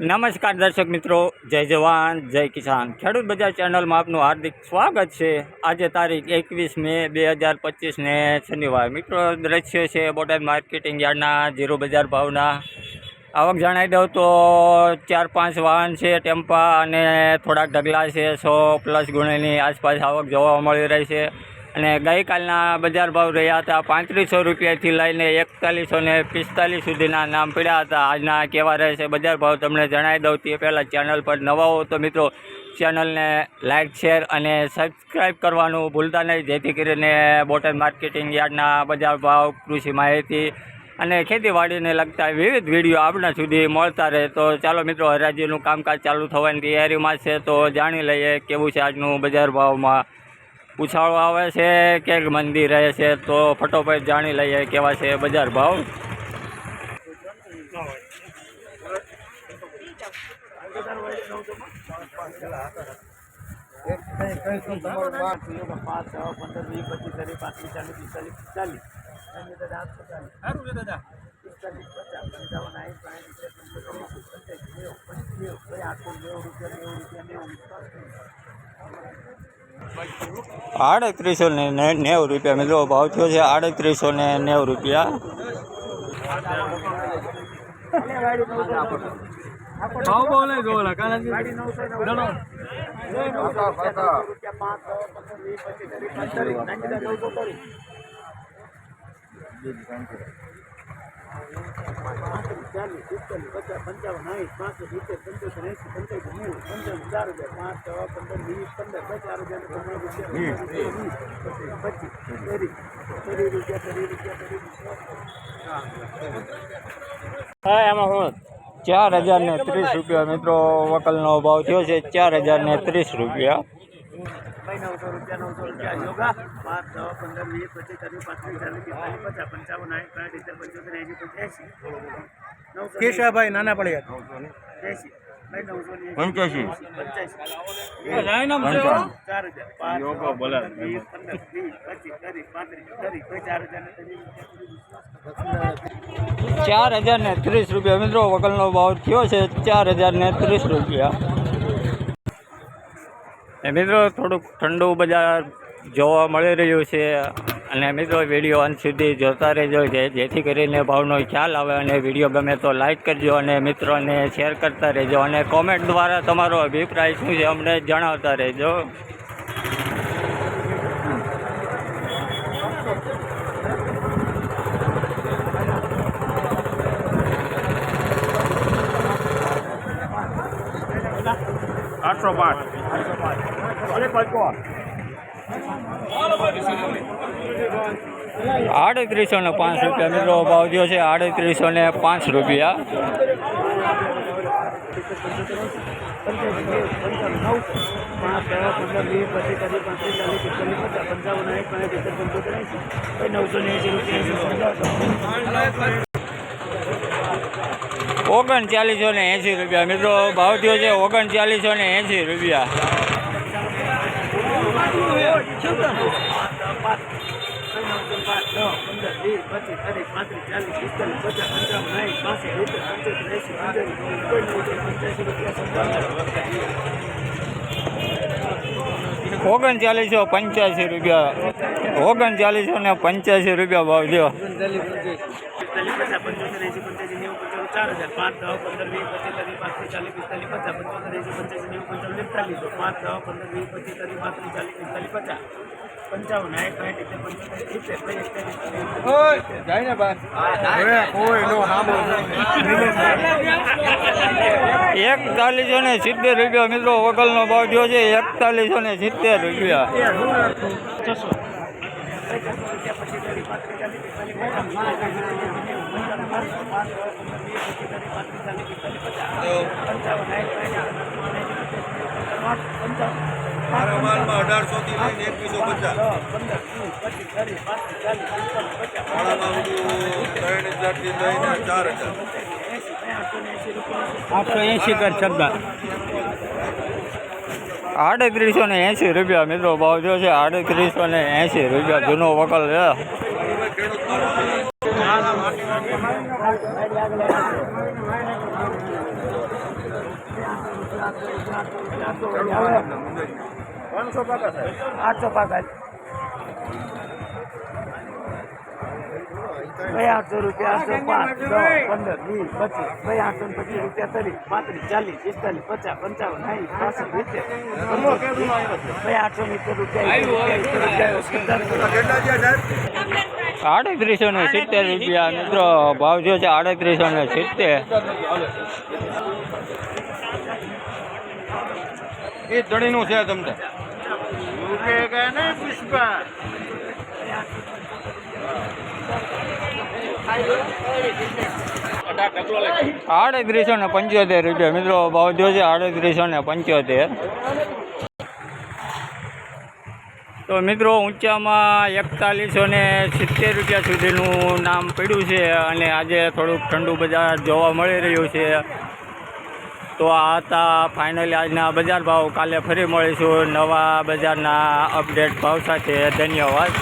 નમસ્કાર દર્શક મિત્રો, જય જવાન, જય કિસાન. ખેડૂત બજાર ચેનલમાં આપનું હાર્દિક સ્વાગત છે. આજે તારીખ એકવીસ મે બે હજાર પચીસને શનિવાર. મિત્રો, દ્રશ્ય છે બોટાદ માર્કેટિંગ યાર્ડના જીરો બજાર ભાવના. આવક જણાવી દઉં તો ચાર પાંચ વાહન છે, ટેમ્પા અને થોડાક ઢગલા છે, સો પ્લસ ગુણેની આસપાસ આવક જોવા મળી રહી છે. અને ગઈકાલના બજાર ભાવ રહ્યા હતા. પાંત્રીસો રૂપિયાથી લઈને એકતાલીસો ને પિસ્તાલીસ સુધીના નામ પડ્યા હતા. આજના કેવા રહેશે બજાર ભાવ તમને જણાવી દઉં તે પહેલાં ચેનલ પર નવા હો તો મિત્રો, ચેનલને લાઇક શેર અને સબસ્ક્રાઈબ કરવાનું ભૂલતા નહીં. જેથી કરીને બોટલ માર્કેટિંગ યાર્ડના બજાર ભાવ, કૃષિ માહિતી અને ખેતીવાડીને લગતા વિવિધ વીડિયો આપણા સુધી મળતા રહે. તો ચાલો મિત્રો, હરાજીનું કામકાજ ચાલુ થવાની તૈયારીમાં છે. તો જાણી લઈએ કેવું છે આજનું બજાર ભાવમાં. ઉછાળો આવે છે કે મંદિર રહે છે તો ફટોફટ જાણી લઈએ કેવા છે બજાર ભાવ. રૂપિયા રૂપિયા આડત્રીસો ને નેવું રૂપિયા મિત્રો ભાવ થયો છે આડત્રીસો ને નેવું રૂપિયા. ભાવ ભાવ નહીં ચાલીસ પિસ્તાલીસ પચાસ પંચાવન સાઠ પાંચસો સિત્તેર પંચોતેર એંસી પંચાસી નેવું પંચાવન ચાર હજાર પાંચ પંદર વીસ પંદર ચાર હજાર હા, એમાં હું ચાર હજાર ને ત્રીસ રૂપિયા મિત્રો વકલનો ભાવ થયો છે, ચાર હજાર ને ત્રીસ રૂપિયા. ભાઈ નવસો રૂપિયા નવસો રૂપિયા યોગા. પાંચ છ પંદર વીસ પચીસ ચાલીસ પાંત્રીસ ચાલીસ પિસ્તાલીસ પચાસ પંચાવન સાઠ સાઠ સિત્તેર પંચોતેર એસી પંચ્યાસી. નવસો કેશાભાઈ નાના પડે એંસી. પંચ્યાસી. ચાર હજાર. પંદર વીસ પંદર વીસ પચીસ ત્રીસ પાંત્રીસ ત્રીસ ચાર હજાર ને ત્રીસ. રૂપિયા ચાર હજાર ને ત્રીસ રૂપિયા. મિત્રો વકલનો ભાવ થયો છે ચાર હજાર ને ત્રીસ રૂપિયા. એ મિત્રો, થોડુંક ઠંડુ બજાર જોવા મળી રહ્યું છે. અને મિત્રો, વીડિયો અંત સુધી જોતા રહેજો. જેથી કરીને ભાવનો ખ્યાલ આવે અને વીડિયો ગમે તો લાઈક કરજો અને મિત્રોને શેર કરતા રહેજો. અને કોમેન્ટ દ્વારા તમારો અભિપ્રાય શું છે અમને જણાવતા રહેજો. આઠસો પાંચ આડત્રીસો ને પાંચ રૂપિયા મિત્રો ભાવ થયો છે. આડત્રીસો ને પાંચ રૂપિયા. ઓગણચાલીસો ને એંસી રૂપિયા મિત્રો. ભાવ થયો છે ઓગણચાલીસો ને એંસી રૂપિયા પંદર વીસ પચીસ ત્રીસ પાંત્રીસ ચાલીસ પિસ્તાલીસ પચાસ પંચાવન સાઠ પાંસઠ સિત્તેર પંચોતેર એંસી પંચાસી કોઈ નવસો પંચ્યાસી રૂપિયા ઓગણચાલીસો પંચ્યાસી રૂપિયા. ઓગણચાલીસો ને પંચ્યાસી રૂપિયા ભાવ થયો. ચાર હજાર પાંચ દસ પંદર વીસ પચીસ ત્રીસ પાંત્રીસ ચાલીસ પિસ્તાલીસ પચાસ પંચોતેર એંસી પચાસ નેવું પંચાવન એકતાલીસો પાંચ દસ પંદર વીસ પચીસ ત્રીસ પાંત્રીસ ચાલીસ પિસ્તાલીસ પચાસ પંચાવન સાઠ પંચોતેર એકતાલીસ જાય ને ભાઈ કોઈ નો એકતાલીસો ને સિત્તેર રૂપિયા મિત્રો વગલનો ભાવ થયો છે એકતાલીસો ને સિત્તેર રૂપિયા. મારા માલમાં અઢારસો થી લઈને કર શબ્દ આડત્રીસો ને એંસી રૂપિયા મિત્રો ભાવ જો છે. આડત્રીસો ને એંસી રૂપિયા જૂનો વકલ છે. આઠસો આઠસો પાકા ભાઈ આઠસો રૂપિયા આઠસો પાંચ દસ પંદર વીસ પચીસ ભાઈ આઠસો ને પચીસ રૂપિયા ત્રીસ પાંત્રીસ ચાલીસ પિસ્તાલીસ પચાસ પંચાવન સાઠ પાસઠ સિત્તેર ભાઈ આઠસો સિત્તેર રૂપિયા આડત્રીસો ને સિત્તેર રૂપિયા. મિત્રો ભાવ જો છે આડત્રીસો ને સિત્તેર. એ ધણીનું છે તમને? આડત્રીસો ને પંચોતેર રૂપિયા. મિત્રો ભાવ જો છે આડત્રીસો ને પંચોતેર. તો મિત્રો ઊંચામાં એકતાલીસો ને સિત્તેર રૂપિયા સુધીનું નામ પડ્યું છે અને આજે થોડુંક ઠંડુ બજાર જોવા મળી રહ્યું છે. તો આ હતા ફાઇનલી આજના બજાર ભાવ. કાલે ફરી મળીશું નવા બજારના અપડેટ ભાવ સાથે. ધન્યવાદ.